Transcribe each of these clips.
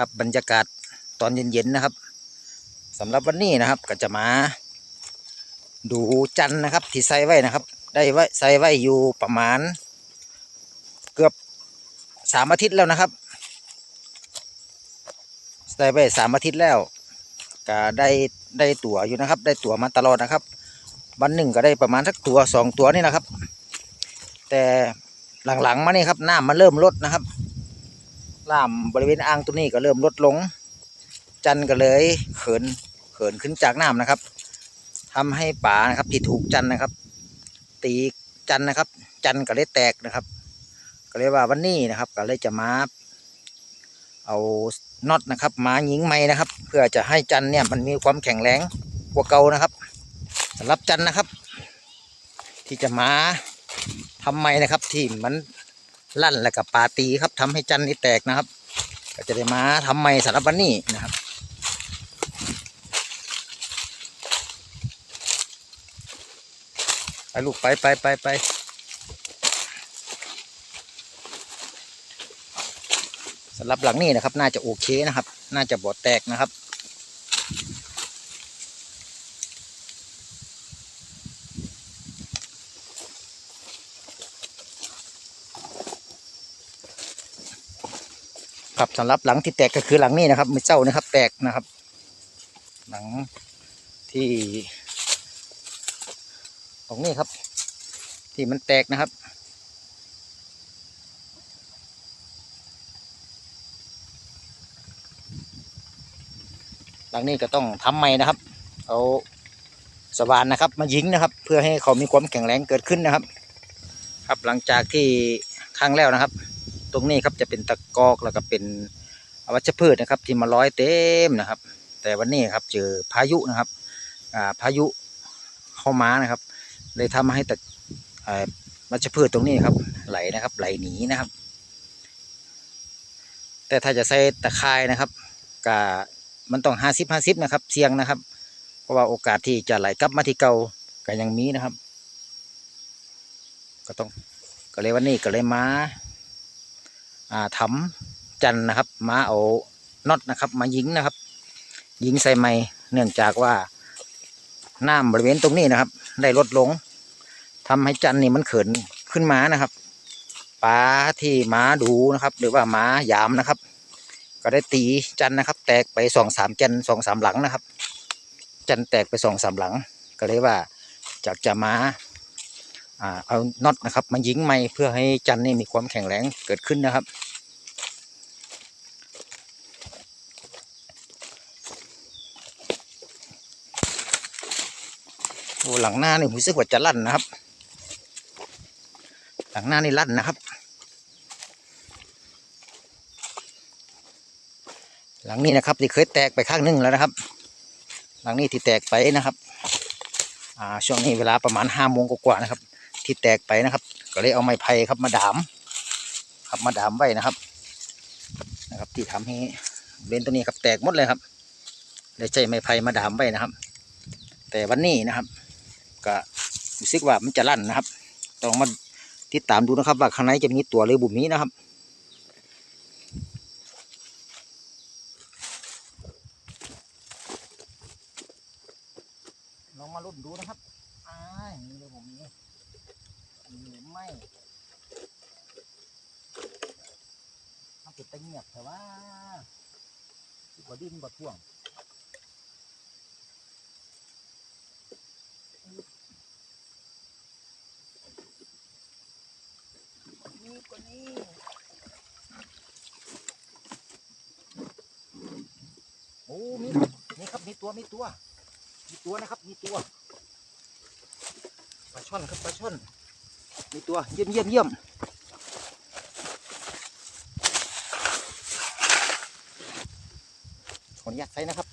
ครับบรรยากาศตอนเย็นๆนะครับสำหรับวันนี้นะครับก็จะมา ดูจันนะครับ ที่ใส่ไว้นะครับ ได้ไว้ใส่ไว้อยู่ประมาณ เกือบสามอาทิตย์แล้วนะครับใส่ไว้สามอาทิตย์แล้วก็ได้ได้ตั๋วอยู่นะครับ ได้ตั๋วมาตลอดนะครับ วันหนึ่งก็ได้ประมาณสักตัวสองตัวนี่นะครับ แต่หลังๆมานี่ครับน้ำมันเริ่มลดนะครับ น้ำบริเวณอ่างตัวนี้ก็เริ่มลดลง จันก็เลยเขินเขินขึ้นจากน้ำนะครับทำให้ป่านะครับที่ถูกจันนะครับ ตีจันนะครับ จันก็เลยแตกนะครับ ก็เลยว่าวันนี้นะครับ ก็เลยจะมาเอาน็อตนะครับมายิงไม้นะครับ เพื่อจะให้จันเนี่ยมันมีความแข็งแรงกว่าเก่านะครับสำหรับจันนะครับ ที่จะมาทำไมนะครับที่มัน ลั่นแล้วกับปาตีครับทำให้จันนี่แตกนะครับ ก็จะได้มาทำไม่สำหรับวันนี้นะครับไปลูกไปไปไปไปสำหรับหลังนี้นะครับ น่าจะโอเคนะครับ น่าจะบอดแตกนะครับ ครับสำหรับหลังที่แตกก็คือหลังนี้นะครับมือเจ้านะครับ แตกนะครับ หลังที่ตรงนี้ครับ ที่มันแตกนะครับหลังนี้ก็ต้องทำใหม่นะครับ เอาสว่านนะครับ มายิงนะครับ เพื่อให้เขามีความแข็งแรงเกิดขึ้นนะครับ ครับหลังจากที่ครั้งแล้วนะครับ รงนี้ครับจะเป็นตะกอกแล้วก็เป็นอวัชพืชนะครับ ที่มาร้อยเต็มนะครับ แต่วันนี้ครับเจอพายุนะครับอ่าพายุเข้ามานะครับ เลยทำให้ตะอ่าวัชพืชตรงนี้ครับ ไหลนะครับ ไหลหนีนะครับ แต่ถ้าจะใส่ตะไคร่นะครับก็มันต้องห้าสิบห้าสิบนะครับ เสี่ยงนะครับ เพราะว่าโอกาสที่จะไหลกลับมาที่เก่าก็ยังมีนะครับ ก็ต้องก็เลยวันนี้ก็เลยมา อ่าทำจันนะครับ มาเอาน็อตนะครับ มายิงนะครับ ยิงใส่ไม้เนื่องจากว่าน้ำบริเวณตรงนี้นะครับ ได้ลดลงทำให้จันนี่มันเขินขึ้นมานะครับปลาที่ม้าดูนะครับ หรือว่าม้ายามนะครับ ก็ได้ตีจันนะครับ แตกไปสองสามจันสองสามหลังนะครับ จันแตกไปสองสามหลัง ก็เลยว่าจากจะมา เอาน็อตนะครับมายิงไม้เพื่อให้จันนี่มีความแข็งแรงเกิดขึ้นนะครับ โอ้หลังหน้านี่ผมรู้สึกว่าจะลั่นนะครับ หลังหน้านี่ลั่นนะครับ หลังนี้นะครับที่เคยแตกไปข้างหนึงแล้วนะครับ หลังนี้ที่แตกไปนะครับ อ่าช่วงนี้เวลาประมาณห้าโมงกว่าๆนะครับ ที่แตกไปนะครับ ก็เลยเอาไม้ไผ่ครับมาดาม ครับมาดามไว้นะครับ นะครับ ที่ทำให้เบนตัวนี้ครับแตกหมดเลยครับเลยใช้ไม้ไผ่มาดามไว้นะครับ แต่วันนี้นะครับ ก็รู้สึกว่ามันจะลั่นนะครับ ต้องมาติดตามดูนะครับ ว่าข้างในจะมีตัวหรือบุ่มนี้นะครับลองมาลุ้นดูนะครับอ่ามีเลยผมมีมี หรือไม่ทำเป็ดตะเงียบแต่ว่าบ่ดิ้นบ่ท่วงนี่ก็นี่โอ้มีมีครับมีตัวมีตัว มีตัวนะครับ มีตัว ช่อนครับปลาช่อนมีตัวเยี่ยมเยี่ยมเยี่ยมขออนุญาตใส่นะครับ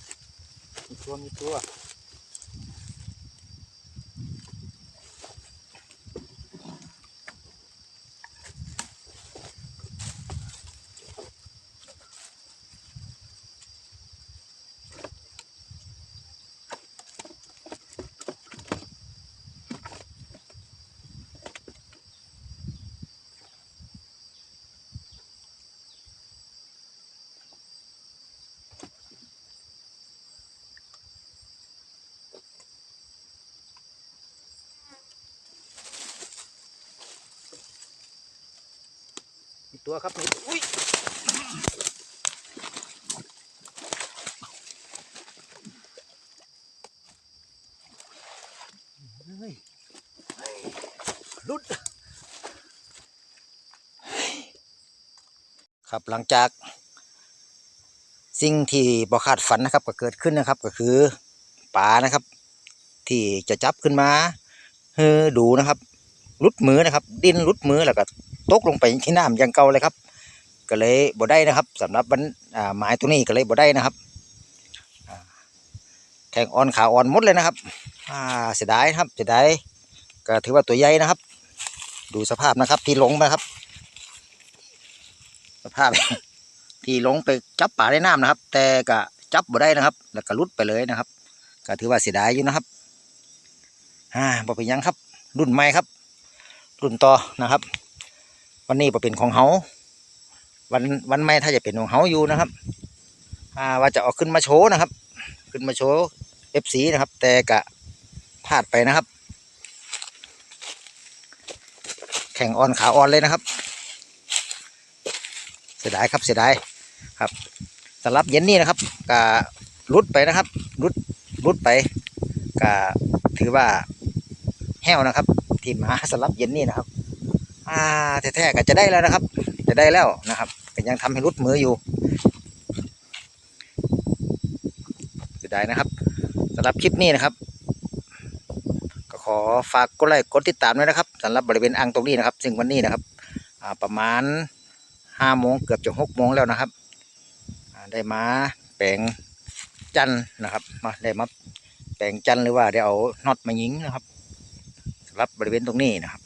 มีตัวมีตัว ตัวครับนี่อุ้ยลุดครับหลังจาก สิ่งที่บ่คาดฝันนะครับ ก็เกิดขึ้นนะครับก็คือปลานะครับ ที่จะจับขึ้นมาเฮอดูนะครับลุดมือนะครับ ดินลุดมือแล้วก็ ตกลงไปที่น้ำอย่างเก่าเลยครับ ก็เลยบ่ได้นะครับสำหรับวันหมายตัวนี้ก็เลยบ่ได้นะครับแข่งอ่อนขาอ่อนมดเลยนะครับเสียดายครับเสียดายก็ถือว่าตัวใหญ่นะครับ ดูสภาพนะครับ ที่ลงนะครับ สภาพที่ลงไปจับปลาในน้ำนะครับ แต่ก็จับบ่ได้นะครับ แล้วก็ลุดไปเลยนะครับ ก็ถือว่าเสียดายอยู่นะครับอ่าบ่เป็นยังครับ รุ่นใหม่ครับ รุ่นต่อนะครับ วันนี้บ่เป็นของเฮาวันวันใหม่ถ้าจะเป็นของเฮาอยู่นะครับอ่าว่าจะเอาขึ้นมาโชว์นะครับ ขึ้นมาโชว์เอฟซีนะครับ แต่กะพลาดไปนะครับ แข่งออนขาออนเลยนะครับ เสียดายครับเสียดายครับสำหรับเย็นนี้นะครับกะรุดไปนะครับ รุดรุดไปกะถือว่าแห้วนะครับ ทีมมาสำหรับเย็นนี้นะครับ อ่าแท้ๆก็จะได้แล้วนะครับ จะได้แล้วนะครับก็ยังทำให้รุดมืออยู่เสียดายนะครับสำหรับคลิปนี้นะครับ ก็ขอฝากกดไลค์กดติดตามด้วยนะครับสำหรับบริเวณอ่างตรงนี้นะครับ ซึ่งวันนี้นะครับประมาณห้าโมงเกือบจะหกโมงแล้วนะครับได้มาแปลงจันนะครับ มาได้มาแปลงจันหรือว่าได้เอาน็อตมายิงนะครับสำหรับบริเวณตรงนี้นะครับ